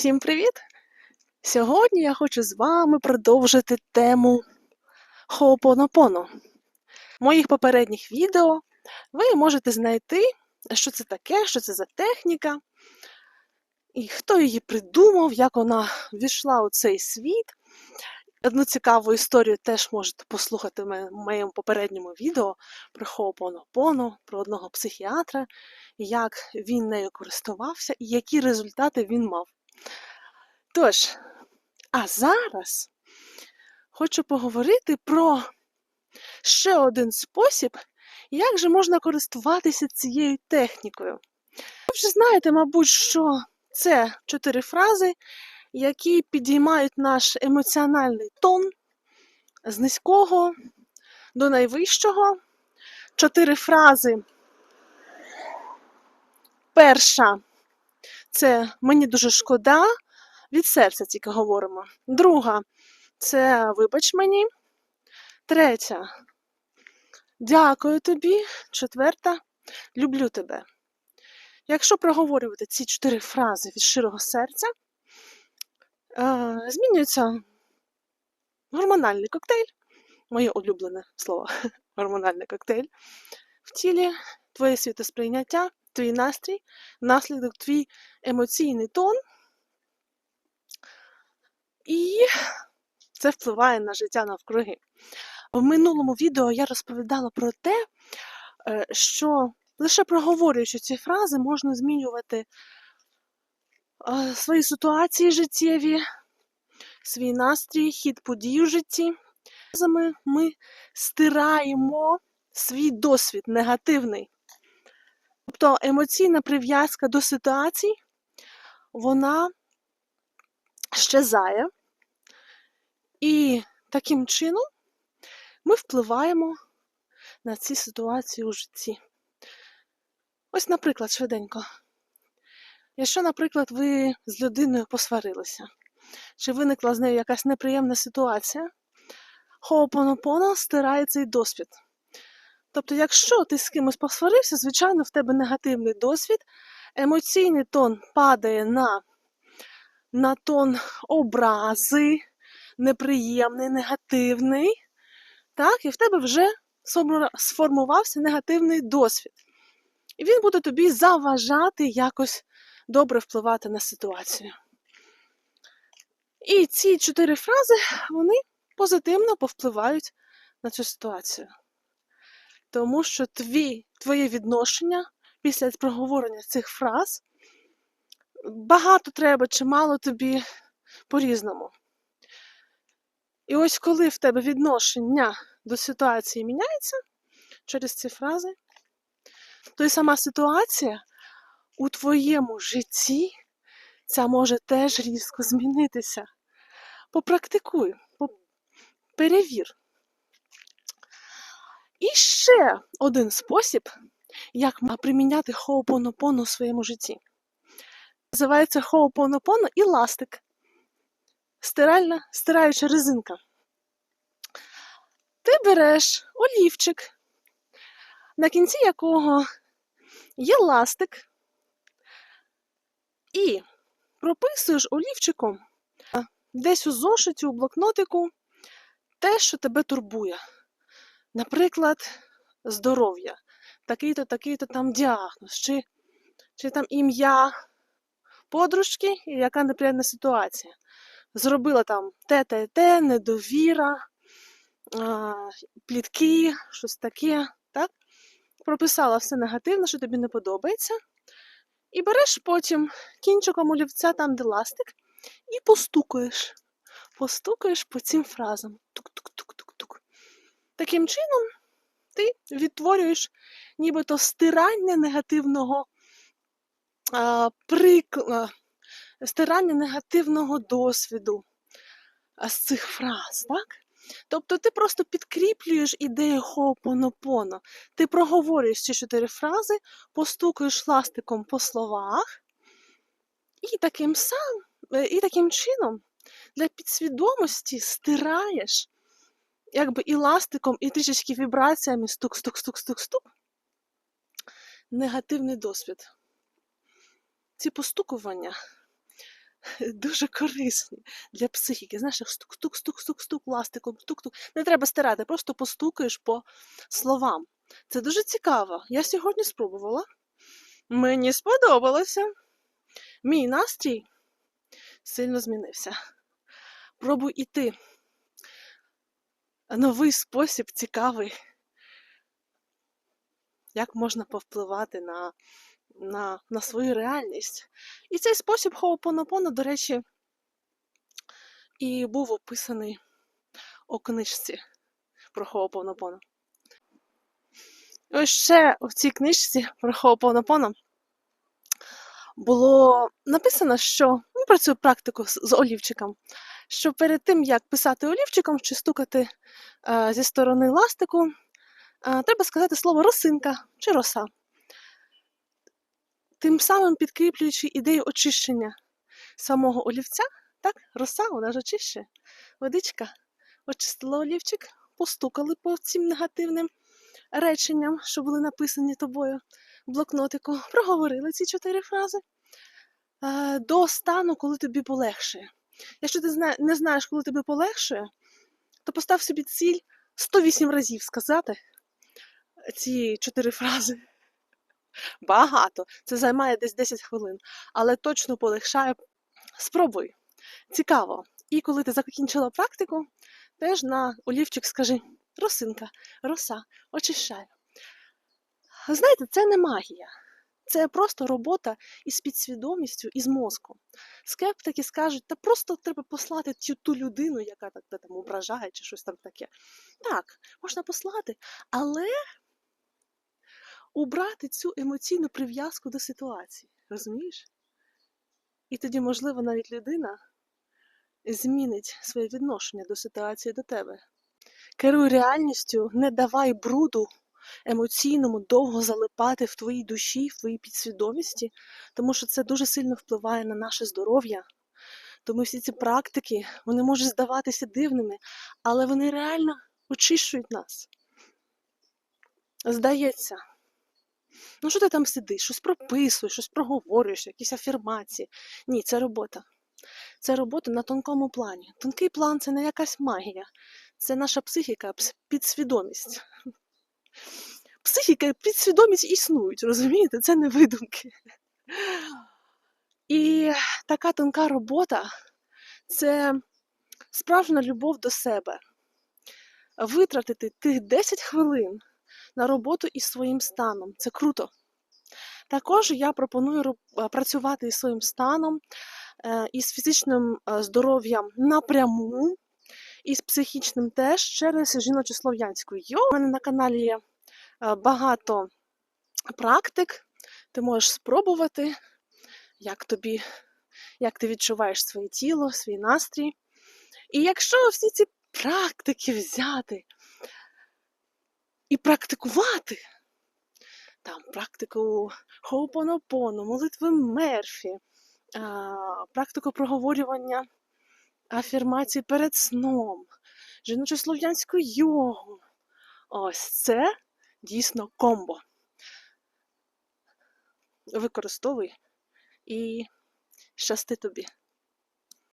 Всім привіт! Сьогодні я хочу з вами продовжити тему Хоопонопоно. В моїх попередніх відео ви можете знайти, що це таке, що це за техніка, і хто її придумав, як вона війшла у цей світ. Одну цікаву історію теж можете послухати в моєму попередньому відео про Хоопонопоно, про одного психіатра, як він нею користувався і які результати він мав. Тож, а зараз хочу поговорити про ще один спосіб, як же можна користуватися цією технікою. Ви вже знаєте, мабуть, що це чотири фрази, які підіймають наш емоціональний тон з низького до найвищого. Чотири фрази. Перша це мені дуже шкода, від серця тільки говоримо. Друга це вибач мені. Третя дякую тобі. Четверта люблю тебе. Якщо проговорювати ці чотири фрази від щирого серця, е, змінюється гормональний коктейль, моє улюблене слово гормональний коктейль в тілі, твоє світосприйняття, твій настрій, наслідок твій емоційний тон. І це впливає на життя навкруги. В минулому відео я розповідала про те, е, що лише проговорюючи ці фрази, можна змінювати е, свої ситуації життєві, свій настрій, хід подій у житті. Ми стираємо свій досвід негативний. Тобто емоційна прив'язка до ситуацій, вона щезає. І таким чином ми впливаємо на ці ситуації у житті. Ось, наприклад, швиденько. Якщо, наприклад, ви з людиною посварилися, чи виникла з нею якась неприємна ситуація, Хоопонопоно стирає цей досвід. Тобто, якщо ти з кимось посварився, звичайно, в тебе негативний досвід, емоційний тон падає на, на тон образи, неприємний, негативний, так, і в тебе вже сформувався негативний досвід. І він буде тобі заважати якось добре впливати на ситуацію. І ці чотири фрази вони позитивно повпливають на цю ситуацію. Тому що твій, твоє відношення після проговорення цих фраз багато треба чи мало тобі по-різному. І ось коли в тебе відношення до ситуації міняється через ці фрази, то і сама ситуація у твоєму житті ця може теж різко змінитися. Попрактикуй, по- перевір. І ще один спосіб, як приміняти хоопонопоно у своєму житті. Називається хоопонопоно і ластик. Стиральна, стираюча резинка. Ти береш олівчик, на кінці якого є ластик, і прописуєш олівчиком десь у зошиті, у блокнотику те, що тебе турбує. Наприклад, здоров'я, такий-то, такий-то там діагноз, чи, чи там ім'я подружки, і яка неприємна ситуація. Зробила там те, те, те, недовіра, плітки, щось таке, так? Прописала все негативне, що тобі не подобається. І береш потім кінчиком олівця там, де ластик, і постукаєш. Постукаєш по цим фразам. Тук-тук-тук-тук-тук. Таким чином ти відтворюєш нібито стирання негативного а, прик... а, стирання негативного досвіду з цих фраз, так? Тобто ти просто підкріплюєш ідею хоопонопоно. Ти проговорюєш ці чотири фрази, постукаєш ластиком по словах, і таким сам, е, і таким чином для підсвідомості стираєш якби і ластиком, і трішечки вібраціями стук-стук-стук-стук-стук негативний досвід. Ці постукування дуже корисні для психіки. Знаєш, як стук-стук-стук-стук-стук ластиком, стук-стук. Не треба стирати, просто постукаєш по словам. Це дуже цікаво. Я сьогодні спробувала. Мені сподобалося. Мій настрій сильно змінився. Пробуй іти. Новий спосіб цікавий. Як можна повпливати на, на, на свою реальність. І цей спосіб Хоопонопоно, до речі, і був описаний у книжці про Хоопонопоно. Ось ще в цій книжці про Хоопонопоно було написано, що ну, про цю практику з, з олівчиком, що перед тим, як писати олівчиком чи стукати е, зі сторони ластику, е, треба сказати слово росинка чи роса, тим самим підкріплюючи ідею очищення самого олівця, так, роса, вона ж очищує, водичка, очистила олівчик, постукали по цим негативним реченням, що були написані тобою в блокнотику, проговорили ці чотири фрази до стану, коли тобі полегшує. Якщо ти не знаєш, коли тобі полегшує, то постав собі ціль 108 разів сказати ці чотири фрази. Багато. Це займає десь 10 хвилин, але точно полегшає. Спробуй. Цікаво. І коли ти закінчила практику, теж на олівчик скажи росинка, роса, очищаю. Знаєте, це не магія. Це просто робота із підсвідомістю, із мозком. Скептики скажуть, та просто треба послати цю ту людину, яка так там ображає чи щось там таке. Так, можна послати, але убрати цю емоційну прив'язку до ситуації. Розумієш? І тоді, можливо, навіть людина змінить своє відношення до ситуації до тебе. Керуй реальністю, не давай бруду емоційному довго залипати в твоїй душі, в твоїй підсвідомості, тому що це дуже сильно впливає на наше здоров'я. Тому всі ці практики вони можуть здаватися дивними, але вони реально очищують нас. Здається, ну що ти там сидиш, щось прописуєш, щось проговорюєш, якісь афірмації. Ні, це робота. Це робота на тонкому плані. Тонкий план це не якась магія, це наша психіка, підсвідомість. Психіка підсвідомість існують, розумієте? Це не видумки. І така тонка робота це справжня любов до себе. Витратити тих 10 хвилин на роботу із своїм станом. Це круто. Також я пропоную працювати із своїм станом, е, із фізичним е, здоров'ям напряму, і з психічним теж через жіночу слов'янську. У мене на каналі є е, багато практик. Ти можеш спробувати, як тобі, як ти відчуваєш своє тіло, свій настрій. І якщо всі ці практики взяти і практикувати, там практику хоупонопону, молитви Мерфі, практику проговорювання афірмацій перед сном, жіночу слов'янську йогу. Ось це дійсно комбо. Використовуй і щасти тобі.